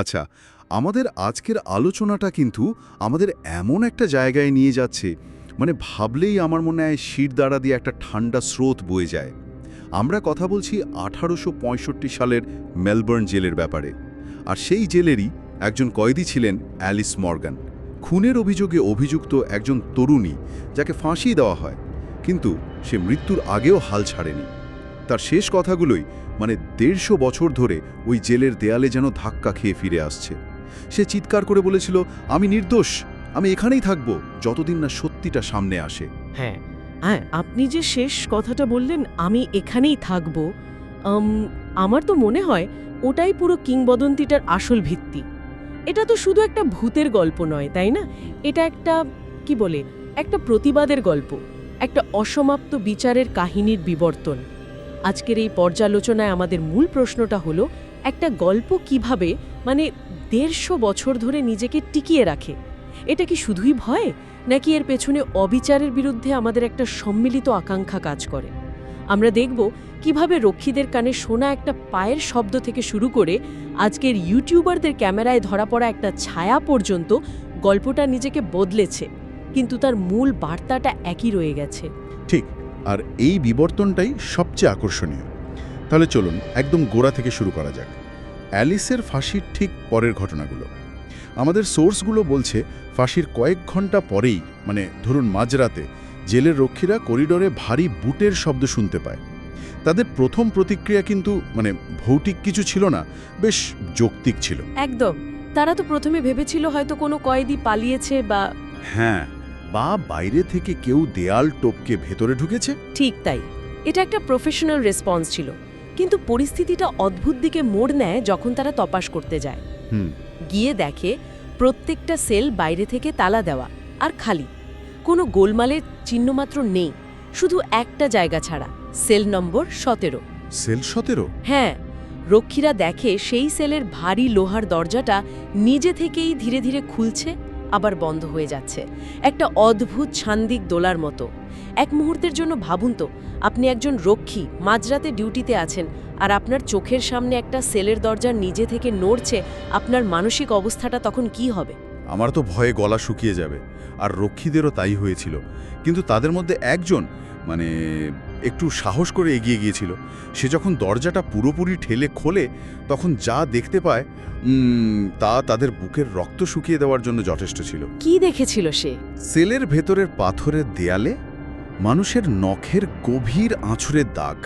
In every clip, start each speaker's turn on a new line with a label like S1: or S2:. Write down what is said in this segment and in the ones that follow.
S1: আচ্ছা আমাদের আজকের আলোচনাটা কিন্তু আমাদের এমন একটা জায়গায় নিয়ে যাচ্ছে মানে ভাবলেই আমার মনে হয় শির দিয়ে একটা ঠান্ডা স্রোত বয়ে যায়। আমরা কথা বলছি আঠারোশো পঁয়ষট্টি সালের মেলবোর্ন জেলের ব্যাপারে। আর সেই জেলেরই একজন কয়েদি ছিলেন অ্যালিস মর্গান। খুনের অভিযোগে অভিযুক্ত একজন তরুণী, যাকে ফাঁসি দেওয়া হয়, কিন্তু সে মৃত্যুর আগেও হাল ছাড়েনি। তার শেষ কথাগুলোই মানে দেড়শো বছর ধরে ওই জেলের দেয়ালে যেন ধাক্কা খেয়ে ফিরে আসছে। সে চিৎকার করে বলেছিল, আমি নির্দোষ, আমি এখানেই থাকব যতদিন না সত্যিটা সামনে আসে।
S2: হ্যাঁ হ্যাঁ আপনি যে শেষ কথাটা বললেন, আমি এখানেই থাকব আমার তো মনে হয় ওটাই পুরো কিংবদন্তিটার আসল ভিত্তি। এটা তো শুধু একটা ভূতের গল্প নয়, তাই না? এটা একটা, কি বলে, একটা প্রতিবাদের গল্প, একটা অসমাপ্ত বিচারের কাহিনীর বিবর্তন। আজকের এই পর্যালোচনায় আমাদের মূল প্রশ্নটা হলো, একটা গল্প কীভাবে মানে দেড়শো বছর ধরে নিজেকে টিকিয়ে রাখে? এটা কি শুধুই ভয়? নাকি এর পেছনে অবিচারের বিরুদ্ধে আমাদের একটা সম্মিলিত আকাঙ্ক্ষা কাজ করে? আমরা দেখব কীভাবে রক্ষীদের কানে শোনা একটা পায়ের শব্দ থেকে শুরু করে আজকের ইউটিউবারদের ক্যামেরায় ধরা পড়া একটা ছায়া পর্যন্ত গল্পটা নিজেকে বদলেছে। কিন্তু তার মূল বার্তাটা একই রয়ে গেছে।
S3: ঠিক। আর এই বিবর্তনটাই সবচেয়ে আকর্ষণীয়। তাহলে চলুন একদম গোড়া থেকে শুরু করা যাক। অ্যালিসের ফাঁসির ঠিক পরের ঘটনাগুলো। আমাদের সোর্সগুলো বলছে ফাঁসির কয়েক ঘণ্টা পরেই মানে ধরুন মাঝরাতে জেলের রক্ষীরা করিডোরে ভারী বুটের শব্দ শুনতে পায়। তাদের প্রথম প্রতিক্রিয়া কিন্তু মানে ভৌতিক কিছু ছিল না বেশ যৌক্তিক ছিল।
S2: একদম। তারা তো প্রথমে ভেবেছিল হয়তো কোনো কয়েদি পালিয়েছে বা
S3: হ্যাঁ বা বাইরে থেকে কেউ দেয়াল টপকে ভেতরে ঢুকেছে?
S2: ঠিক তাই। এটা একটা প্রফেশনাল রেসপন্স ছিল। কিন্তু পরিস্থিতিটা অদ্ভুত দিকে মোড় নেয় যখন তারা তপাস করতে যায়।
S3: হুম।
S2: গিয়ে দেখে প্রত্যেকটা সেল বাইরে থেকে তালা দেওয়া আর খালি। কোনো গোলমালের চিহ্নমাত্র নেই। শুধু একটা জায়গা ছাড়া। সেল নম্বর সতেরো।
S3: সেল সতেরো?
S2: হ্যাঁ। রক্ষীরা দেখে সেই সেলের ভারী লোহার দরজাটা নিজে থেকেই ধীরে ধীরে খুলছে। আবার বন্ধ হয়ে যাচ্ছে। একটা অদ্ভুত ছান্দিক দোলার মতো। এক মুহূর্তের জন্য ভাবুন তো, আপনি একজন রক্ষী, মাঝরাতে ডিউটিতে আছেন আর আপনার চোখের সামনে একটা সেলের দরজা নিজে থেকে নড়ছে, আপনার মানসিক অবস্থাটা তখন কি হবে?
S3: আমার তো ভয়ে গলা শুকিয়ে যাবে। আর রক্ষীদেরও তাই হয়েছিল। কিন্তু তাদের মধ্যে একজন মানে একটু সাহস করে এগিয়ে গিয়েছিল। সে যখন দরজাটা পুরোপুরি ঠেলে খোলে তখন যা দেখতে পায় উম, তা তাদের বুকের রক্ত শুকিয়ে দেওয়ার জন্য যথেষ্ট ছিল।
S2: কি দেখেছিল সে?
S3: সেলের ভেতরের পাথরের দেয়ালে মানুষের নখের গভীর আঁচড়ের দাগ।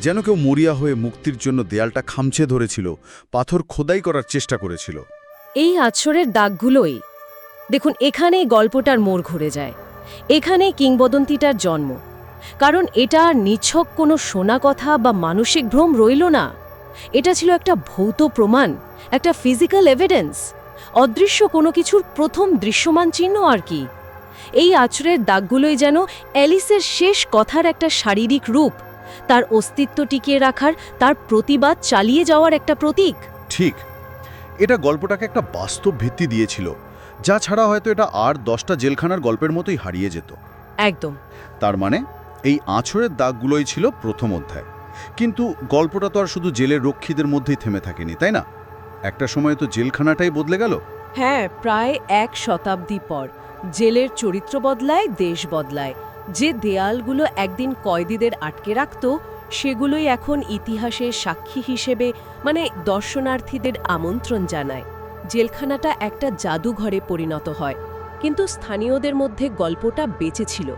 S3: যেন কেউ মরিয়া হয়ে মুক্তির জন্য দেয়ালটা খামচে ধরেছিল পাথর খোদাই করার চেষ্টা করেছিল।
S2: এই আছরের দাগগুলোই দেখুন এখানেই গল্পটার মোড় ঘুরে যায়। এখানেই কিংবদন্তিটার জন্ম। কারণ এটা নিছক কোনো শোনা কথা বা মানসিক ভ্রম রইল না। এটা ছিল একটা ভৌত প্রমাণ একটা ফিজিক্যাল এভিডেন্স অদৃশ্য কোনো কিছুর প্রথম দৃশ্যমান চিহ্ন আর কি। এই আচরের দাগগুলোই যেন অ্যালিসের শেষ কথার একটা শারীরিক রূপ তার অস্তিত্ব টিকিয়ে রাখার তার প্রতিবাদ চালিয়ে যাওয়ার একটা প্রতীক।
S3: ঠিক এটা গল্পটাকে একটা বাস্তব ভিত্তি দিয়েছিল যা ছাড়া হয়তো এটা আর দশটা জেলখানার গল্পের মতোই হারিয়ে যেত।
S2: একদম।
S3: তার মানে এই আঁচড়ের দাগগুলোই ছিল প্রথম অধ্যায়। কিন্তু গল্পটা তো আর শুধু জেলের রক্ষীদের মধ্যেই থেমে থাকেনি, তাই না? একটা সময় তো জেলখানাটাই বদলে গেল।
S2: হ্যাঁ প্রায় এক শতাব্দী পর জেলের চরিত্র বদলায়, দেশ বদলায়। যে দেয়ালগুলো একদিন কয়েদিদের আটকে রাখত, সেগুলোই এখন ইতিহাসের সাক্ষী হিসেবে মানে দর্শনার্থীদের আমন্ত্রণ জানায়। জেলখানাটা একটা জাদুঘরে পরিণত হয়। কিন্তু স্থানীয়দের মধ্যে গল্পটা বেঁচে ছিল।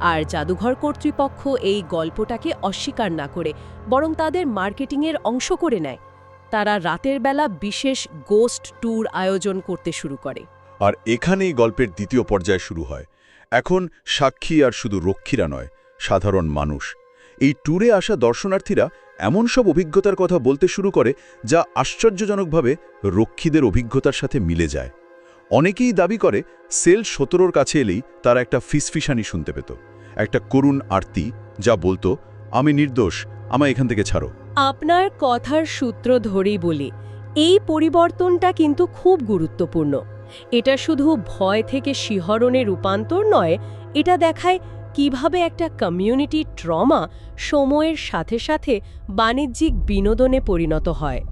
S2: আর জাদুঘর কর্তৃপক্ষ এই গল্পটাকে অস্বীকার না করে বরং তাদের মার্কেটিংয়ের অংশ করে নেয়। তারা রাতের বেলা বিশেষ গোস্ট ট্যুর আয়োজন করতে শুরু করে।
S4: আর এখানেই গল্পের দ্বিতীয় পর্যায় শুরু হয়। এখন সাক্ষী আর শুধু রক্ষীরা নয়, সাধারণ মানুষ। এই ট্যুরে আসা দর্শনার্থীরা এমন সব অভিজ্ঞতার কথা বলতে শুরু করে যা আশ্চর্যজনকভাবে রক্ষীদের অভিজ্ঞতার সাথে মিলে যায়। অনেকেই দাবি করে, সেল সতেরোর কাছে এলেই তারা একটা ফিসফিসানি শুনতে পেত। একটা করুণ আরতি যা বলতো, আমি নির্দোষ, আমায় এখান থেকে ছাড়ো।
S2: আপনার কথার সূত্র ধরেই বলি, এই পরিবর্তনটা কিন্তু খুব গুরুত্বপূর্ণ। এটা শুধু ভয় থেকে শিহরণে রূপান্তর নয়, এটা দেখায় কীভাবে একটা কমিউনিটি ট্রমা সময়ের সাথে সাথে বাণিজ্যিক বিনোদনে পরিণত হয়।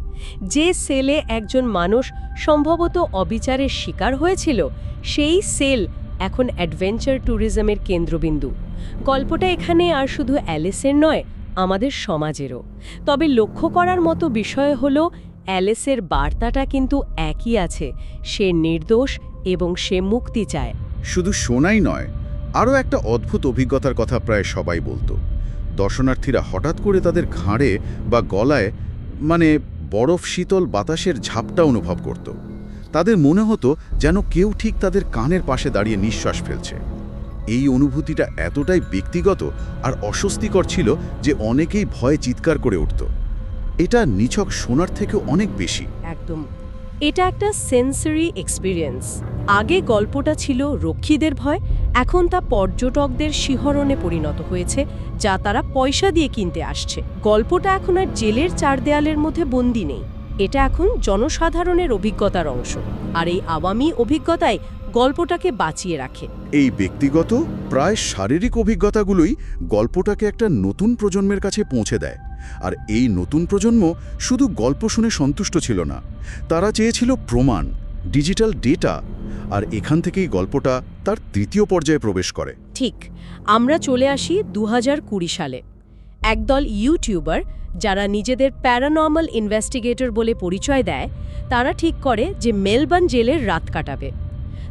S2: যে সেলে একজন মানুষ সম্ভবত অবিচারের শিকার হয়েছিল, সেই সেল এখন অ্যাডভেঞ্চার ট্যুরিজমের কেন্দ্রবিন্দু। গল্পটা এখানে আর শুধু অ্যালিসের নয়, আমাদের সমাজেরও। তবে লক্ষ্য করার মতো বিষয় হলো, অ্যালেসের বার্তাটা কিন্তু একই আছে, সে নির্দোষ এবং সে মুক্তি চায়।
S3: শুধু শোনাই নয়, আরও একটা অদ্ভুত অভিজ্ঞতার কথা প্রায় সবাই বলতো। দর্শনার্থীরা হঠাৎ করে তাদের ঘাড়ে বা গলায় মানে বরফ শীতল বাতাসের ঝাপটা অনুভব করত। তাদের মনে হতো যেন কেউ ঠিক তাদের কানের পাশে দাঁড়িয়ে নিঃশ্বাস ফেলছে। এই অনুভূতিটা এতটাই ব্যক্তিগত আর অস্বস্তিকর ছিল যে অনেকেই ভয়ে চিৎকার করে উঠত। এটা নিছক শোনার থেকে অনেক বেশি।
S2: একদম। এটা একটা সেন্সরি এক্সপিরিয়েন্স আগে গল্পটা ছিল রক্ষীদের ভয়, এখন তা পর্যটকদের শিহরণে পরিণত হয়েছে, যা তারা পয়সা দিয়ে কিনতে আসছে। গল্পটা এখন আর জেলের চার দেয়ালের মধ্যে বন্দি নেই। এটা এখন জনসাধারণের অভিজ্ঞতার অংশ। আর এই আওয়ামী অভিজ্ঞতাই গল্পটাকে বাঁচিয়ে রাখে।
S3: এই ব্যক্তিগত প্রায় শারীরিক অভিজ্ঞতাগুলোই গল্পটাকে একটা নতুন প্রজন্মের কাছে পৌঁছে দেয়। আর এই নতুন প্রজন্ম শুধু গল্প শুনে সন্তুষ্ট ছিল না। তারা চেয়েছিল প্রমাণ ডিজিটাল ডেটা আর এখান থেকেই গল্পটা তার তৃতীয় পর্যায়ে প্রবেশ করে।
S2: ঠিক আমরা চলে আসি দু হাজার কুড়ি সালে। একদল ইউটিউবার যারা নিজেদের প্যারানর্মাল ইনভেস্টিগেটর বলে পরিচয় দেয় তারা ঠিক করে যে মেলবার্ন জেলের রাত কাটাবে।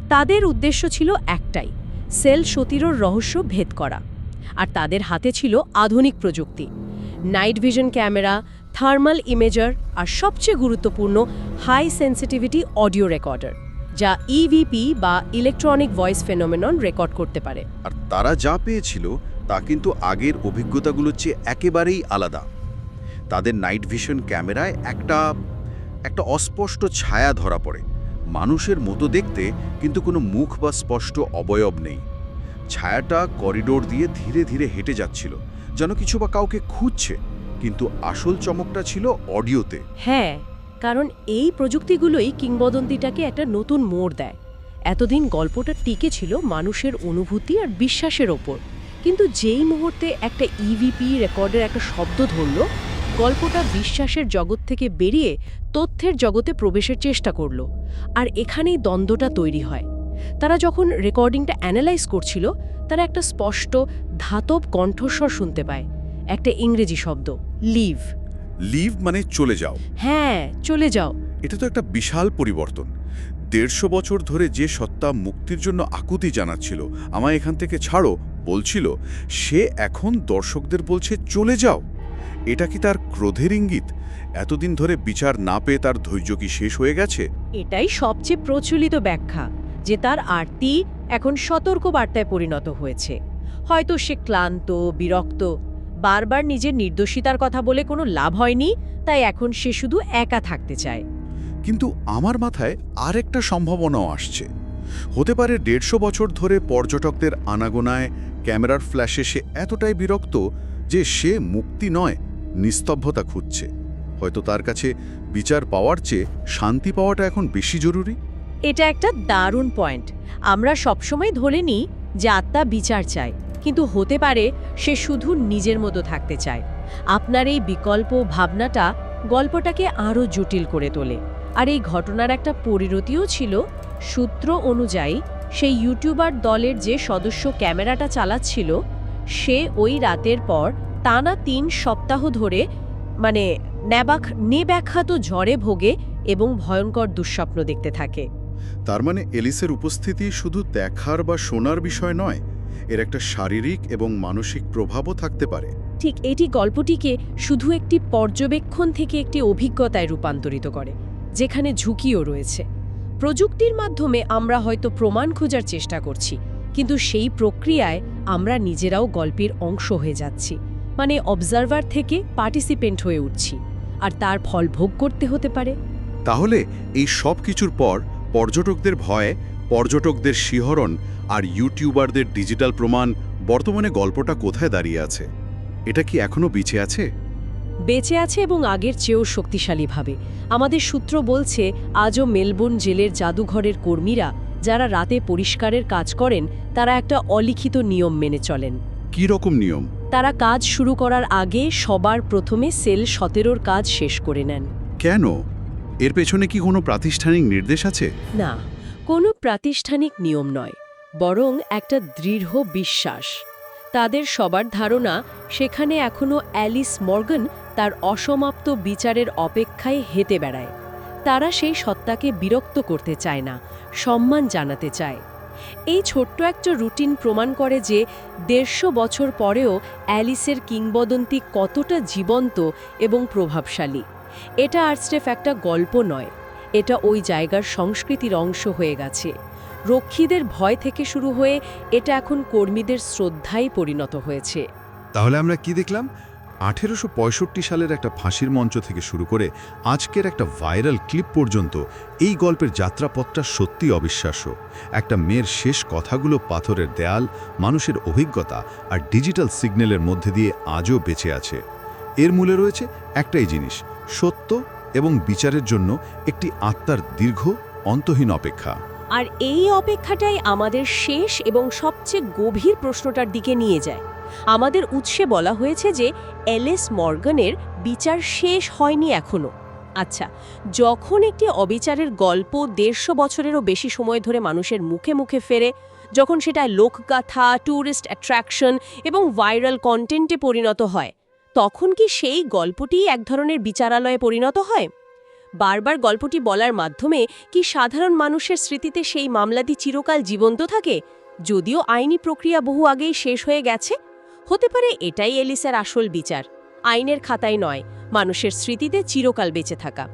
S2: তাদের উদ্দেশ্য ছিল একটাই, সেল সতীরর রহস্য ভেদ করা। আর তাদের হাতে ছিল আধুনিক প্রযুক্তি। Night vision camera, thermal imager আর সবচেয়ে গুরুত্বপূর্ণ হাই সেন্সিটিভিটি অডিও রেকর্ডার, যা ইভিপি বা ইলেকট্রনিক ভয়েস ফেনোমেনন রেকর্ড করতে পারে।
S1: আর তারা যা পেয়েছিল, তা কিন্তু আগের অভিজ্ঞতাগুলোর চেয়ে একেবারেই আলাদা। তাদের নাইট ভিশন ক্যামেরায় একটা একটা অস্পষ্ট ছায়া ধরা পড়ে। মানুষের মতো দেখতে কিন্তু কোনো মুখ বা স্পষ্ট অবয়ব নেই। ছায়াটা করিডোর দিয়ে ধীরে ধীরে হেঁটে যাচ্ছিল, যেন কিছু বা কাউকে খুঁজছে, কিন্তু আসল চমকটা ছিল অডিওতে।
S2: হ্যাঁ কারণ এই প্রযুক্তিগুলোই কিংবদন্তিটাকে একটা নতুন মোড় দেয়। এতদিন গল্পটা টিকে ছিল মানুষের অনুভূতি আর বিশ্বাসের ওপর। কিন্তু যেই মুহূর্তে একটা ইভিপি রেকর্ডের একটা শব্দ ধরল গল্পটা বিশ্বাসের জগৎ থেকে বেরিয়ে তথ্যের জগতে প্রবেশের চেষ্টা করল আর এখানেই দ্বন্দ্বটা তৈরি হয়। তারা যখন রেকর্ডিংটা অ্যানালাইজ করছিল তারা একটা স্পষ্ট ধাতব কণ্ঠস্বর শুনতে পায় একটা ইংরেজি শব্দ লিভ।
S1: লিভ মানে চলে যাও।
S2: হ্যাঁ চলে যাও।
S1: এটা তো একটা বিশাল পরিবর্তন। দেড়শো বছর ধরে যে সত্তা মুক্তির জন্য আকুতি জানাচ্ছিল আমায় এখান থেকে ছাড়ো বলছিল সে এখন দর্শকদের বলছে চলে যাও। এটা কি তার ক্রোধের ইঙ্গিত? এতদিন ধরে বিচার না পেয়ে তার ধৈর্য কি শেষ হয়ে গেছে?
S2: এটাই সবচেয়ে প্রচলিত ব্যাখ্যা যে তার আরতি এখন সতর্ক বার্তায় পরিণত হয়েছে। হয়তো সে ক্লান্ত বিরক্ত বারবার নিজের নির্দোষিতার কথা বলে কোনো লাভ হয়নি তাই এখন সে শুধু একা থাকতে চায়।
S1: কিন্তু আমার মাথায় আরেকটা সম্ভাবনাও আসছে। হতে পারে দেড়শো বছর ধরে পর্যটকদের আনাগোনায় ক্যামেরার ফ্ল্যাশে সে এতটাই বিরক্ত যে সে মুক্তি নয়, নিস্তব্ধতা খুঁজছে। হয়তো তার কাছে বিচার পাওয়ার চেয়ে শান্তি পাওয়াটা এখন বেশি জরুরি?
S2: এটা একটা দারুণ পয়েন্ট। আমরা সবসময় ধরে নিই যে আত্মা বিচার চায়, কিন্তু হতে পারে সে শুধু নিজের মতো থাকতে চায়। আপনার এই বিকল্প ভাবনাটা গল্পটাকে আরও জটিল করে তোলে। আর এই ঘটনার একটা পরিণতিও ছিল, সূত্র অনুযায়ী সেই ইউটিউবার দলের যে সদস্য ক্যামেরাটা চালাচ্ছিল সে ওই রাতের পর টানা তিন সপ্তাহ ধরে মানে ন্যাবাক নেব্যাখ্যাত ঝড়ে ভোগে এবং ভয়ঙ্কর দুঃস্বপ্ন দেখতে থাকে।
S3: তার মানে এলিসের উপস্থিতি শুধু দেখার বা শোনার বিষয় নয় এর একটা শারীরিক এবং মানসিক প্রভাবও থাকতে পারে।
S2: ঠিক এটি গল্পটিকে শুধু একটি পর্যবেক্ষণ থেকে একটি অভিজ্ঞতায় রূপান্তরিত করে যেখানে ঝুঁকিও রয়েছে। প্রযুক্তির মাধ্যমে আমরা হয়তো প্রমাণ খোঁজার চেষ্টা করছি কিন্তু সেই প্রক্রিয়ায় আমরা নিজেরাও গল্পের অংশ হয়ে যাচ্ছি মানে অবজারভার থেকে পার্টিসিপেন্ট হয়ে উঠছি আর তার ফল ভোগ করতে হতে পারে।
S1: তাহলে এই সব কিছুর পর পর্যটকদের ভয় পর্যটকদের শিহরণ আর ইউটিউবারদের ডিজিটাল প্রমাণ বর্তমানে গল্পটা কোথায় দাঁড়িয়ে আছে? এটা কি এখনও বিছে আছে?
S2: বেঁচে আছে এবং আগের চেয়েও শক্তিশালীভাবে। আমাদের সূত্র বলছে আজও মেলবোর্ন জেলের জাদুঘরের কর্মীরা যারা রাতে পরিষ্কারের কাজ করেন তারা একটা অলিখিত নিয়ম মেনে চলেন।
S1: কি রকম নিয়ম?
S2: তারা কাজ শুরু করার আগে সবার প্রথমে সেল সতেরোর কাজ শেষ করে নেন।
S5: কেন? এর পেছনে কি কোনো প্রাতিষ্ঠানিক নির্দেশ আছে?
S2: না কোনো প্রাতিষ্ঠানিক নিয়ম নয় বরং একটা দৃঢ় বিশ্বাস। তাদের সবার ধারণা সেখানে এখনও অ্যালিস মর্গান তার অসমাপ্ত বিচারের অপেক্ষায় হেঁটে বেড়ায়। তারা সেই সত্তাকে বিরক্ত করতে চায় না, সম্মান জানাতে চায়। এই ছোট্ট একটা রুটিন প্রমাণ করে যে দেড়শো বছর পরেও অ্যালিসের কিংবদন্তি কতটা জীবন্ত এবং প্রভাবশালী। এটা আর স্রেফ একটা গল্প নয়, এটা ওই জায়গার সংস্কৃতির অংশ হয়ে গেছে। রক্ষীদের ভয় থেকে শুরু হয়ে এটা এখন কর্মীদের শ্রদ্ধায় পরিণত হয়েছে।
S3: তাহলে আমরা কি দেখলাম? আঠেরোশো পঁয়ষট্টি সালের একটা ফাঁসির মঞ্চ থেকে শুরু করে আজকের একটা ভাইরাল ক্লিপ পর্যন্ত এই গল্পের যাত্রাপথটা সত্যি অবিশ্বাস্য। একটা মেয়ের শেষ কথাগুলো পাথরের দেয়াল, মানুষের অভিজ্ঞতা আর ডিজিটাল সিগন্যালের মধ্যে দিয়ে আজও বেঁচে আছে। এর মূলে রয়েছে একটাই জিনিস, সত্য এবং বিচারের জন্য একটি আত্মার দীর্ঘ, অন্তহীন অপেক্ষা।
S2: আর এই অপেক্ষাটাই আমাদের শেষ এবং সবচেয়ে গভীর প্রশ্নটার দিকে নিয়ে যায়। আমাদের উৎসে বলা হয়েছে যে এলএস মর্গানের বিচার শেষ হয়নি এখনও আচ্ছা যখন একটি অবিচারের গল্প দেড়শো বছরেরও বেশি সময় ধরে মানুষের মুখে মুখে ফেরে, যখন সেটা লোকগাথা ট্যুরিস্ট অ্যাট্রাকশন এবং ভাইরাল কন্টেন্টে পরিণত হয়, তখন কি সেই গল্পটি এক ধরনের বিচারালয়ে পরিণত হয়? বারবার গল্পটি বলার মাধ্যমে কি সাধারণ মানুষের স্মৃতিতে সেই মামলাটি চিরকাল জীবন্ত থাকে, যদিও আইনি প্রক্রিয়া বহু আগেই শেষ হয়ে গেছে? হতে পারে এটাই এলিসের আসল বিচার। আইনের খাতায় নয় মানুষের স্মৃতিতে চিরকাল বেঁচে থাকা।